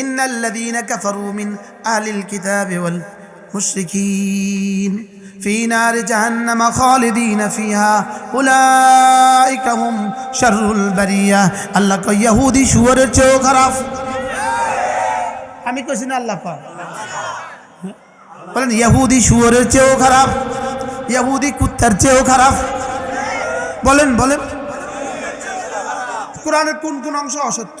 ইন্নাল্লাযীনা কাফারু মিন আহলিল কিতাবি ওয়াল মুশরিকিন। ফি নারি জাহান্নাম খালিদিনা ফিহা। উলাইকা হুম শাররুল বারিয়া। আল্লাহ কয় ইহুদি শুয়োরের চেয়েও খারাপ। আমি কইছি না আল্লাহ পাক। বলেন ইহুদি শুয়োরের চেয়েও খারাপ। ইহুদি কুত্তার চেয়েও খারাপ। বলেন বলেন। কোরআনের কোন কোন অংশ অসত্য?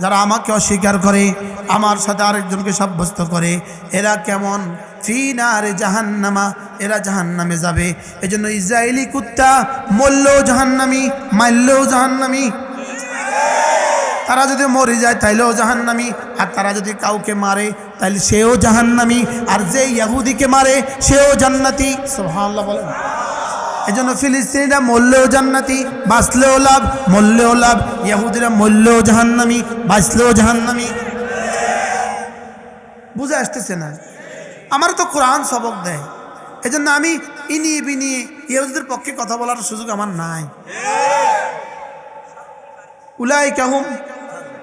যারা আমাকে অস্বীকার করে, আমার সাথে আরেকজনকে সাব্যস্ত করে, এরা কেমন? ফিনারে জাহান্নামা, এরা জাহান্নামে যাবে। এজন্য ইসরায়েলি কুত্তা মরলেও জাহান্নামি, মারলেও জাহান্নামি। তারা যদি মরে যায়, তাইলেও জাহান্নামি। আর তারা যদি কাউকে মারে তাহলে সেও জাহান্নামি। আর যে ইয়াহুদিকে মারে, সেও জান্নাতি। সুবহানাল্লাহ বলেন। এজন্য ফিলিস্তিনিরা মরলেও জান্নাতি, বাঁচলেও লাভ, মরলেও লাভ। ইয়াহুদিরা মরলেও জাহান্নামি, বাঁচলেও জাহান্নামি। বুঝে আসতেছে না? আমার তো কোরআন সবক দেয়। এজন্য আমি ইনি বিনি ইহুদিদের পক্ষে কথা বলার সুযোগ আমার নাই। উলাই কাহুম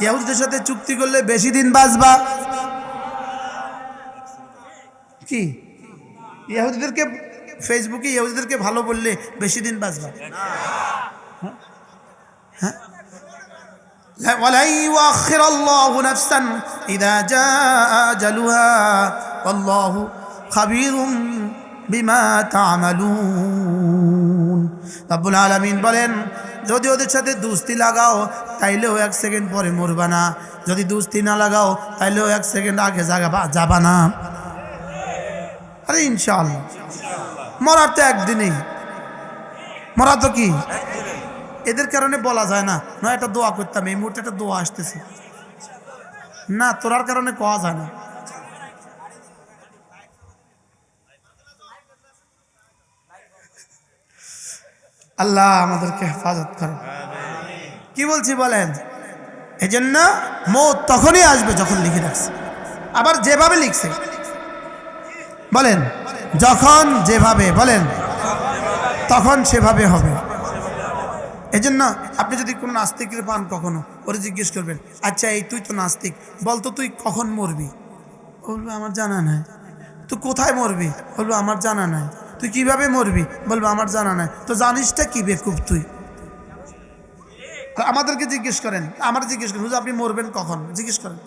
ইহুদিদের সাথে চুক্তি করলে বেশি দিন বাঁচবা কি ইহুদিদেরকে ফেসবুকে ইহুদিদেরকে ভালো বললে বেশি দিন বাঁচবা হ্যাঁ لا- ولن يؤخر الله نفسا إذا جاء أجلها والله خبير بما تعملون রব্বুল আলামিন বলেন যদি ওদের সাথে দুস্তি লাগাও, তাইলেও এক সেকেন্ড পরে মরবা না। যদি দুস্তি না লাগাও, তাইলেও এক সেকেন্ড আগে যাবা যাবা না। আরে ইনশাআল্লাহ। মরার তো একদিনই। মরা তো কি? এদের কারণে বলা যায় না। নয়, একটা দোয়া করতাম, এই মুহূর্তে একটা দোয়া আসতেছে। না, তোরার কারণে কোয়া যায় না। আল্লাহ আমাদেরকে হেফাজত করে। কি বলছি বলেন? এই জন্য মৌত তখনই আসবে যখন লিখে রাখছে। আবার যেভাবে লিখছে। বলেন, যখন যেভাবে, বলেন, তখন সেভাবে হবে। এজন্য আপনি যদি কোনো নাস্তিকের পান কখনো, ওরে জিজ্ঞেস করবেন আচ্ছা এই তুই তো নাস্তিক, বলতো তুই কখন মরবি? বলবে, আমার জানা নাই। তুই কোথায় মরবি? বলব, আমার জানা নাই। তুই কীভাবে মরবি? বলব আমার জানা নাই। তো জানিসটা কি বেকুব তুই? আমাদেরকে জিজ্ঞেস করেন। আমার জিজ্ঞেস করেন হুজুর আপনি মরবেন কখন? জিজ্ঞেস করেন।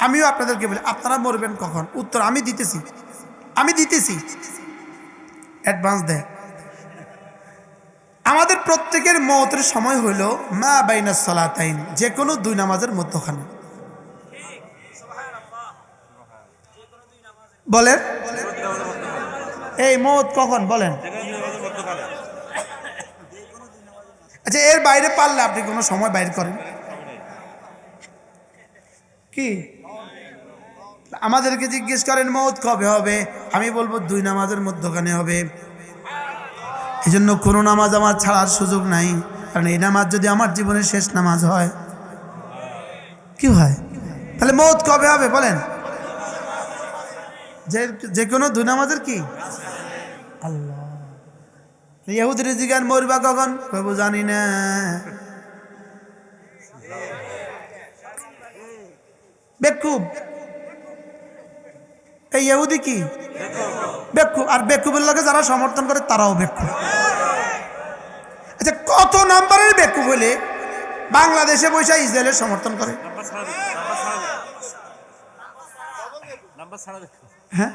আমিও আপনাদেরকে বলি আপনারা মরবেন কখন? উত্তর আমি দিতেছি। আমি দিতেছি। অ্যাডভান্স দেয়। আমাদের প্রত্যেকের মতের সময় হইল মা বাইনা সলাতাইন যে কোনো দুই নামাজের মধ্যখানে। বলেন? এই মত কখন? বলেন। আচ্ছা এর বাইরে পারলে আপনি কোনো সময় বাইর করেন। কি? আমাদেরকে জিজ্ঞেস করেন মত কবে হবে? আমি বলব, দুই নামাজের মধ্যখানে হবে। এই জন্য কোনো নামাজ আমার ছাড়ার সুযোগ নাই। কারণ এই নামাজ যদি আমার জীবনের শেষ নামাজ হয়, কি হয়? তাহলে মৌত কবে হবে? বলেন। যে যে কোনো দুই নামাজের কি? আল্লাহ। ইহুদের জিগান মরবা কখন? কইব জানি না। বেকুব। এই ইহুদি কি? বেকুব। আর বেকুবের লগে যারা সমর্থন করে, তারাও বেকুব। আচ্ছা কত নাম্বারের বেকুব হলে বাংলাদেশে বসে ইসরায়েলের সমর্থন করে? হ্যাঁ?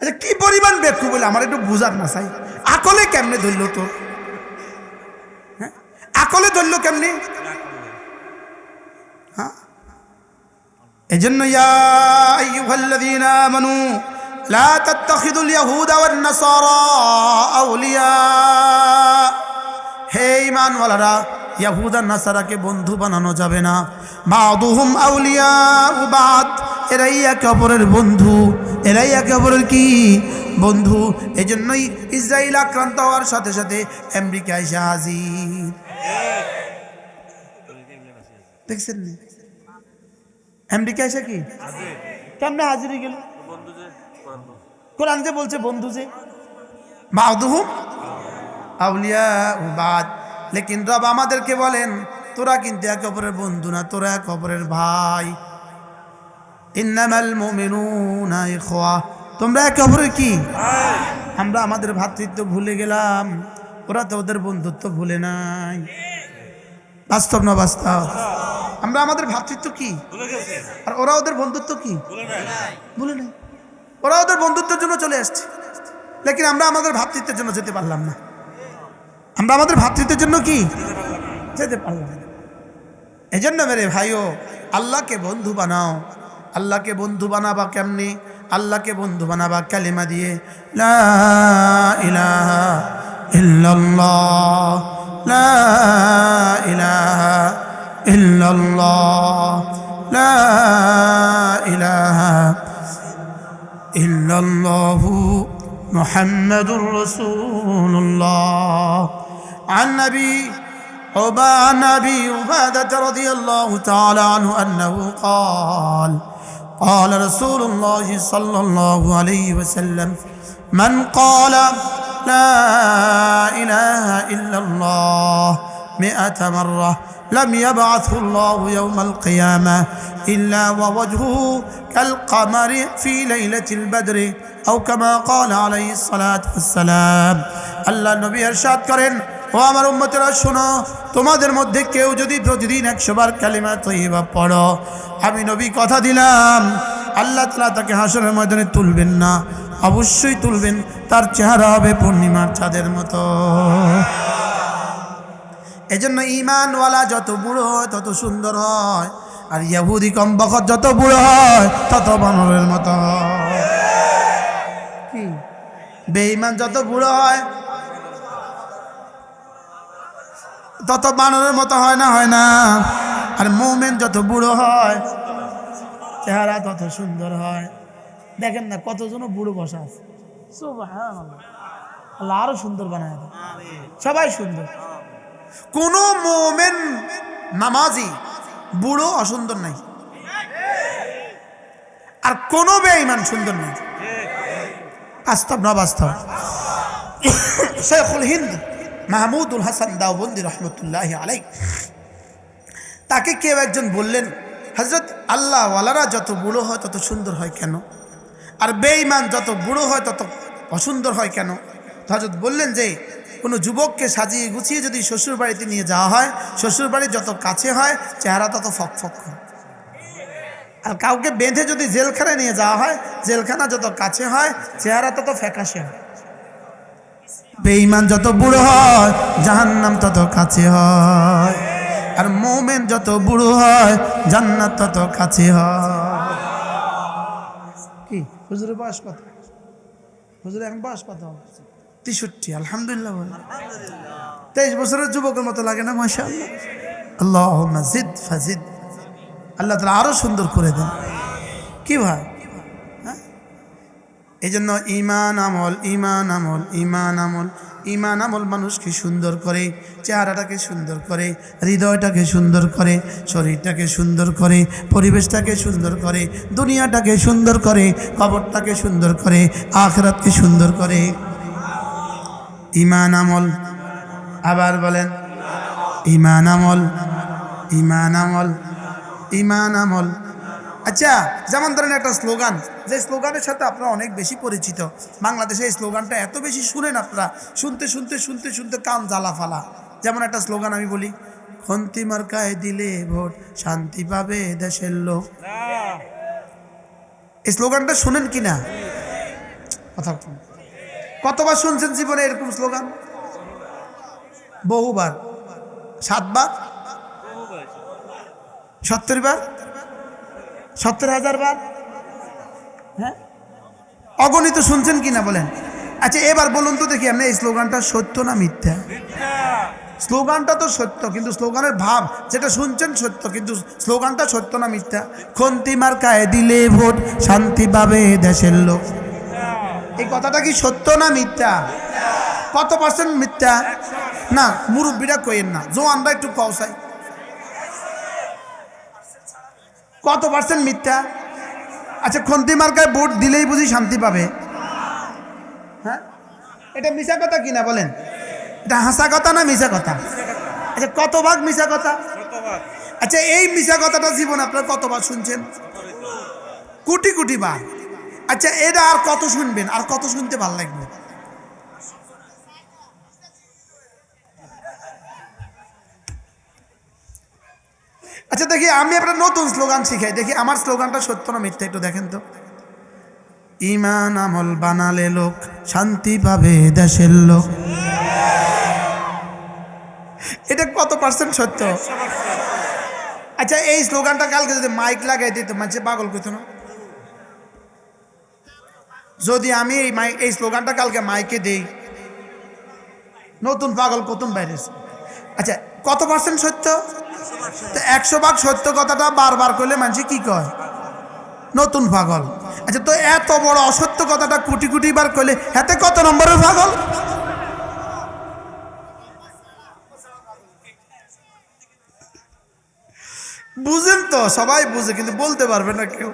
আচ্ছা কি পরিমাণ বেকুব বলে আমার একটু বুঝার না চাই আকলে কেমনে ধরল তোর হ্যাঁ? আকলে ধরল কেমনি? হ্যাঁ? এই জন্য নাসারাকে বন্ধু বানানো যাবে না। আউলিয়া এরাই একে অপরের বন্ধু, এরাই একে অপরের কি বন্ধু? এই জন্যই ইসরায়েল আক্রান্ত হওয়ার সাথে সাথে আমেরিকা এসে হাজির। দেখছেন নি? আমেরিকা এসে কি? কেমনে হাজির গেল? কোরআন যে বলছে, বন্ধু যে। বাদুহুম আউলিয়া বাদ লেকিন রব আমাদেরকে বলেন, তোরা কিন্তু একে অপরের বন্ধু না, তোরা একে অপরের ভাই। ইন্নামাল মুমিনুনা ইখওয়া। তোমরা একে অপরের কি? আমরা আমাদের ভ্রাতৃত্ব ভুলে গেলাম। ওরা তো ওদের বন্ধুত্ব ভুলে নাই। বাস্তব না বাস্তব? আমরা আমাদের ভ্রাতৃত্ব কি? আর ওরা ওদের বন্ধুত্ব কি? ভুলে নাই। ওরা ওদের বন্ধুত্বের জন্য চলে আসছে। লেকিন আমরা আমাদের ভ্রাতৃত্বের জন্য যেতে পারলাম না। আমরা আমাদের ভ্রাতৃত্বের জন্য কি? যেতে পারলাম না। এই জন্য মেরে ভাইও, আল্লাহকে বন্ধু বানাও। আল্লাহকে বন্ধু বানাবা কেমনি আল্লাহকে বন্ধু বানাবা কালিমা দিয়ে লা ইলাহা ইল্লাল্লাহ লা ইলাহা ইল্লাল্লাহ লা ইলাহা ইল্লাল্লাহ মুহাম্মাদুর রাসূলুল্লাহ عن نبي عبا نبي عبادة رضي الله تعالى عنه أنه قال قال رسول الله صلى الله عليه وسلم من قال لا إله إلا الله مئة مرة لم يبعثه الله يوم القيامة إلا ووجهه كالقمر في ليلة البدر أو كما قال عليه الصلاة والسلام الله النبي إرشاد করেন ও আমার উম্মতেরা শোনো তোমাদের মধ্যে কেউ যদি প্রতিদিন একশো বার কালিমা তৈবা পড়ো আমি নবী কথা দিলাম আল্লাহ তালা তাকে হাসনের ময়দানে তুলবেন না অবশ্যই তুলবেন তার চেহারা হবে পূর্ণিমার চাঁদের মতো। এজন্য ইমানওয়ালা যত বুড়ো হয় তত সুন্দর হয় আর ইয়াহুদি কম বখত যত বুড়ো হয় তত বানরের মতো হয়। কি? বেঈমান যত বুড়ো হয় তত বানরের মতো হয় না হয় না। আর মৌমেন যত বুড়ো হয় চেহারা তত সুন্দর হয়। দেখেন না কতজন বুড়ো বসা আছে। আল্লাহ আরও সুন্দর বানায় সবাই সুন্দর। কোন মোমেন নামাজি বুড়ো অসুন্দর নাই। আর কোনো বেঈমান সুন্দর নাই। বাস্তব না বাস্তব শেখুল হিন্দ। মাহমুদুল হাসান দাওবন্দি রহমতুল্লাহ আলাই তাকে কেউ একজন বললেন হজরত আল্লাহওয়ালারা যত বুড়ো হয় তত সুন্দর হয় কেন? আর বেঈমান যত বুড়ো হয় তত অসুন্দর হয় কেন? হজরত বললেন যে, কোনো যুবককে সাজিয়ে গুছিয়ে যদি শ্বশুর বাড়িতে নিয়ে যাওয়া হয় শ্বশুর বাড়ি যত কাছে হয়, চেহারা তত ফক ফক হয়। আর কাউকে বেঁধে যদি জেলখানায় নিয়ে যাওয়া হয়, জেলখানা যত কাছে হয়, চেহারা তত ফ্যাকাশে হয়। বেঈমান যত বুড়ো হয়, জাহান্নাম তত কাছে হয়। আর মোমেন যত বুড়ো হয়, জান্নাত তত কাছে হয়। কি? হুজুরের বয়স কত? হুজুর এখন বয়স কত? তেষট্টি, আলহামদুলিল্লাহ তেইশ বছরের যুবকের মতো লাগে না মাসা আল্লাহ মাজিদ ফাজিদ। আল্লাহ তালা আরও সুন্দর করে দেন। কি ভাই? এই জন্য ইমান আমল ইমান আমল ইমান আমল। ইমান আমল মানুষকে সুন্দর করে, চেহারাটাকে সুন্দর করে, হৃদয়টাকে সুন্দর করে, শরীরটাকে সুন্দর করে, পরিবেশটাকে সুন্দর করে, দুনিয়াটাকে সুন্দর করে, কবরটাকে সুন্দর করে, আখরাতকে সুন্দর করে। ইমান আমল, আবার বলেন ইমান আমল ইমান আমল ইমান আমল। আচ্ছা যেমন ধরেন একটা স্লোগান, যে স্লোগানের সাথে আপনারা অনেক বেশি পরিচিত। বাংলাদেশে এই স্লোগানটা এত বেশি শুনেন আপনারা, শুনতে শুনতে শুনতে শুনতে কান জ্বালা ফালা। যেমন একটা স্লোগান আমি বলি, খন্তি মার্কায় দিলে ভোট শান্তি পাবে দেশের লোক। এই স্লোগানটা শুনেন কি না? কথা কতবার শুনছেন জীবনে এরকম স্লোগান? বহুবার। সাতবার? সত্তর বার সত্তর হাজার বার? হ্যাঁ? অগণিত শুনছেন কি না বলেন। আচ্ছা এবার বলুন তো দেখি আপনি এই স্লোগানটা সত্য না মিথ্যা? স্লোগানটা তো সত্য কিন্তু স্লোগানের ভাব যেটা শুনছেন সত্য কিন্তু স্লোগানটা সত্য না মিথ্যা? খন্তি মার মার্কায় দিলে ভোট শান্তি পাবে দেশের লোক। এই কথাটা কি সত্য না মিথ্যা? কত পার্সেন্ট মিথ্যা? না মুরব্বীরা কইেন না জোয়ানরা একটু কৌসাই কত পার্সেন্ট মিথ্যা? আচ্ছা খন্তি মার্কায় ভোট দিলেই বুঝি শান্তি পাবে। হ্যাঁ? এটা মিশা কথা কিনা বলেন? এটা হাসা কথা না মিশা কথা? আচ্ছা কত ভাগ মিশা কথা? আচ্ছা এই মিশা কথাটা জীবন আপনার কতবার শুনছেন? কোটি কোটি বার আচ্ছা এটা আর কত শুনবেন? আর কত শুনতে ভালো লাগবে? আচ্ছা দেখি আমি একটা নতুন স্লোগান শিখাই। দেখি আমার স্লোগানটা সত্য না মিথ্যা একটু দেখেন তো। ইমান আমল বানালে লোক শান্তি পাবে দেশের লোক। এটা কত পার্সেন্ট সত্য? আচ্ছা এই স্লোগানটা কালকে যদি মাইক লাগাই দিত মানুষে পাগল করতো না? যদি আমি এই মাইক এই স্লোগানটা কালকে মাইকে দেই, নতুন পাগল প্রথম বাইরেছে আচ্ছা কত পার্সেন্ট সত্য? তো একশো ভাগ সত্য কথাটা বারবার করলে মানুষ কি কয়? নতুন পাগল। আচ্ছা তো এত বড় অসত্য কথাটা কোটি কোটি বার করলে হাতে কত নম্বরের পাগল? বুঝেন তো, সবাই বুঝে, কিন্তু বলতে পারবে না কেউ।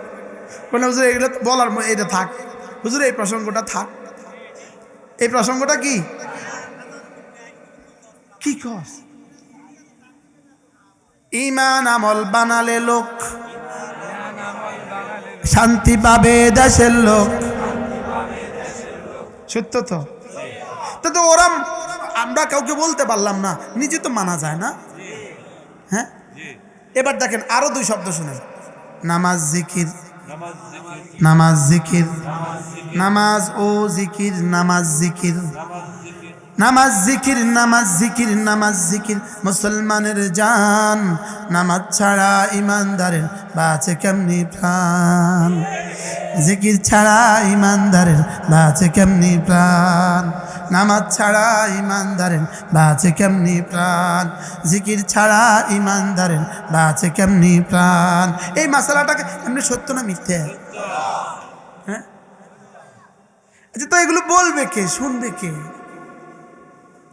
মানে হুজুর, এগুলো বলার এটা থাক। হুজুর, এই প্রসঙ্গটা থাক। এই প্রসঙ্গটা কি? কি কস? ইমান আমল বানালে লোক। শান্তি পাবে দেশের লোক। সত্য তো? তো ওরা, আমরা কাউকে বলতে পারলাম না, নিজে তো মানা যায় না। হ্যাঁ? এবার দেখেন আরও দুই শব্দ শুনেন। নামাজ জিকির নামাজ জিকির, নামাজ ও জিকির, নামাজ জিকির। নামাজ জিকির নামাজ জিকির নামাজ জিকির। মুসলমানের জান, নামাজ ছাড়া ইমানদারের বাঁচে কেমনি প্রাণ? জিকির ছাড়া ইমানদারের বাঁচে কেমনি প্রাণ? নামাজ ছাড়া ইমানদারের বাঁচে কেমনি প্রাণ? জিকির ছাড়া ইমানদারের বাঁচে কেমনি প্রাণ? এই মশালাটাকে এমনি সত্য না মিথ্যে? হ্যাঁ? আচ্ছা তো এগুলো বলবে কে? শুনবে কে?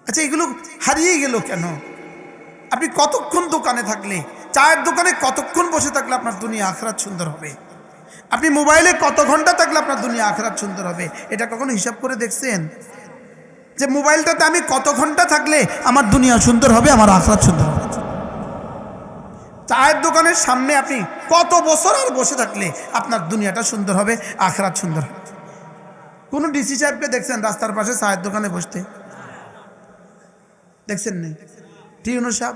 আচ্ছা এগুলো হারিয়ে গেল কেন? আপনি কতক্ষণ দোকানে থাকলে, চায়ের দোকানে কতক্ষণ বসে থাকলে আপনার দুনিয়া আখরাত সুন্দর হবে? আপনি মোবাইলে কত ঘণ্টা থাকলে আপনার দুনিয়া আখরাত সুন্দর হবে? এটা কখনো হিসাব করে দেখছেন? যে মোবাইলটাতে আমি কত ঘণ্টা থাকলে আমার দুনিয়া সুন্দর হবে, আমার আখরাত সুন্দর হবে? চায়ের দোকানের সামনে আপনি কত বছর আর বসে থাকলে আপনার দুনিয়াটা সুন্দর হবে, আখরাত সুন্দর হবে? কোনো ডিসি সাহেবকে দেখছেন রাস্তার পাশে চায়ের দোকানে বসতে? দেখছেন নেই টিউনু সাহেব?